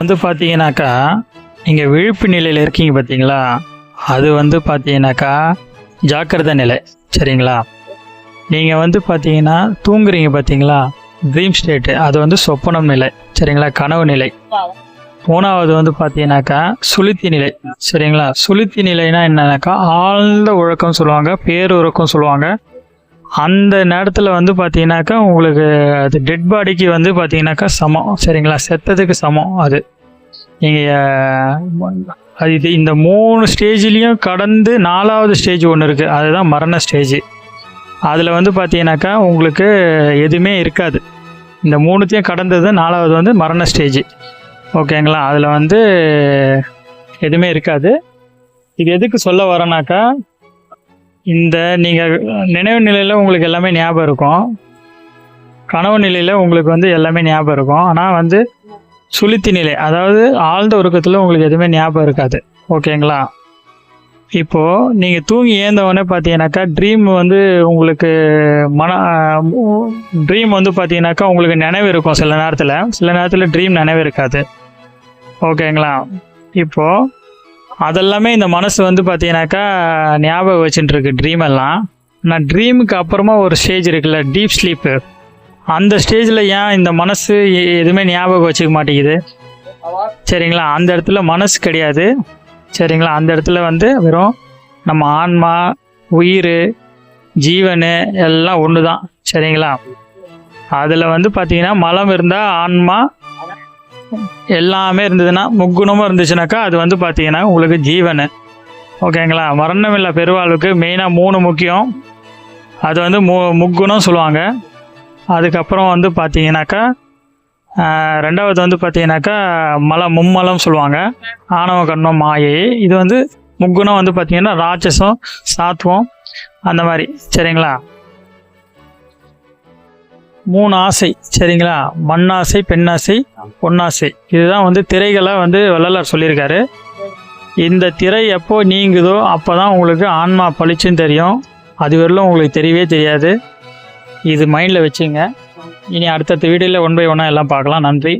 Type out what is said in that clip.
வந்து பார்த்தீங்கன்னாக்கா நீங்கள் விழிப்பு நிலையில் இருக்கீங்க பார்த்தீங்களா அது வந்து பார்த்தீங்கன்னாக்கா ஜாக்கிரத நிலை சரிங்களா? நீங்கள் வந்து பார்த்தீங்கன்னா தூங்குறீங்க பார்த்தீங்களா ட்ரீம் ஸ்டேட்டு அது வந்து சொப்பனம் நிலை சரிங்களா? கனவு நிலை. மூணாவது வந்து பார்த்தீங்கன்னாக்கா சுளுத்தி நிலை சரிங்களா? சுளுத்தி நிலைனா என்னன்னாக்கா ஆழ்ந்த உழக்கம் சொல்லுவாங்க பேருறக்கம் சொல்லுவாங்க. அந்த நேரத்தில் வந்து பார்த்தீங்கன்னாக்கா உங்களுக்கு அது டெட் பாடிக்கு வந்து பார்த்தீங்கன்னாக்கா சமம். சரிங்களா? செத்ததுக்கு சமம் அது. நீங்கள் அது இது இந்த மூணு ஸ்டேஜ்லேயும் கடந்து நாலாவது ஸ்டேஜ் ஒன்று இருக்குது அதுதான் மரண ஸ்டேஜ் அதில் வந்து பார்த்தீங்கன்னாக்கா உங்களுக்கு எதுவுமே இருக்காது. இந்த மூணுத்தையும் கடந்தது நாலாவது வந்து மரண ஸ்டேஜ் ஓகேங்களா? அதில் வந்து எதுவுமே இருக்காது. இது எதுக்கு சொல்ல வரேனாக்கா இந்த நீங்கள் நினைவு நிலையில் உங்களுக்கு எல்லாமே ஞாபகம் இருக்கும். கனவு நிலையில் உங்களுக்கு வந்து எல்லாமே ஞாபகம் இருக்கும். ஆனால் வந்து சுளுத்தி நிலை அதாவது ஆழ்ந்த உறக்கத்தில் உங்களுக்கு எதுவுமே ஞாபகம் இருக்காது. ஓகேங்களா? இப்போது நீங்கள் தூங்கி ஏந்தவொடனே பார்த்தீங்கன்னாக்கா ட்ரீம் வந்து உங்களுக்கு மன ட்ரீம் வந்து பார்த்தீங்கன்னாக்கா உங்களுக்கு நினைவு இருக்கும் சில நேரத்தில். சில நேரத்தில் ட்ரீம் நினைவு இருக்காது. ஓகேங்களா? இப்போது அதெல்லாமே இந்த மனசு வந்து பார்த்தீங்கன்னாக்கா ஞாபகம் வச்சுட்டு இருக்கு ட்ரீம் எல்லாம். நான் ட்ரீமுக்கு அப்புறமா ஒரு ஸ்டேஜ் இருக்குல்ல டீப் ஸ்லீப்பு அந்த ஸ்டேஜில் ஏன் இந்த மனசு எதுவுமே ஞாபகம் வச்சுக்க மாட்டேங்குது? சரிங்களா? அந்த இடத்துல மனசு கிடையாது. சரிங்களா? அந்த இடத்துல வந்து வெறும் நம்ம ஆன்மா உயிர் ஜீவன் எல்லாம் ஒன்று தான் சரிங்களா? அதில் வந்து பார்த்தீங்கன்னா மலம் இருந்தால் ஆன்மா எல்லாமே இருந்ததுன்னா முக்குணமும் இருந்துச்சுனாக்கா அது வந்து பார்த்தீங்கன்னா உங்களுக்கு ஜீவன். ஓகேங்களா? மரணமில்லா பெருவாழ்வுக்கு மெயினாக மூணு முக்கியம். அது வந்து மு முக்குணம் சொல்லுவாங்க. அதுக்கப்புறம் வந்து பார்த்தீங்கன்னாக்கா ரெண்டாவது வந்து பார்த்தீங்கன்னாக்கா மலம் மும்மலம் சொல்லுவாங்க. ஆணவ கண்ணம் மாயை. இது வந்து முக்குணம் வந்து பார்த்தீங்கன்னா ராட்சசம் சாத்துவம் அந்த மாதிரி. சரிங்களா? மூணு ஆசை சரிங்களா? மண்ணாசை பெண்ணாசை பொன்னாசை. இதுதான் வந்து திரைகளாக வந்து வள்ளலார் சொல்லியிருக்காரு. இந்த திரை எப்போ நீங்குதோ அப்போ தான் உங்களுக்கு ஆன்மா பளிச்சுன்னு தெரியும். அது வரலும் உங்களுக்கு தெரியவே தெரியாது. இது மைண்டில் வச்சுங்க. இனி அடுத்தடுத்த வீடியோவில் ஒன் பை ஒன்னாக எல்லாம் பார்க்கலாம். நன்றி.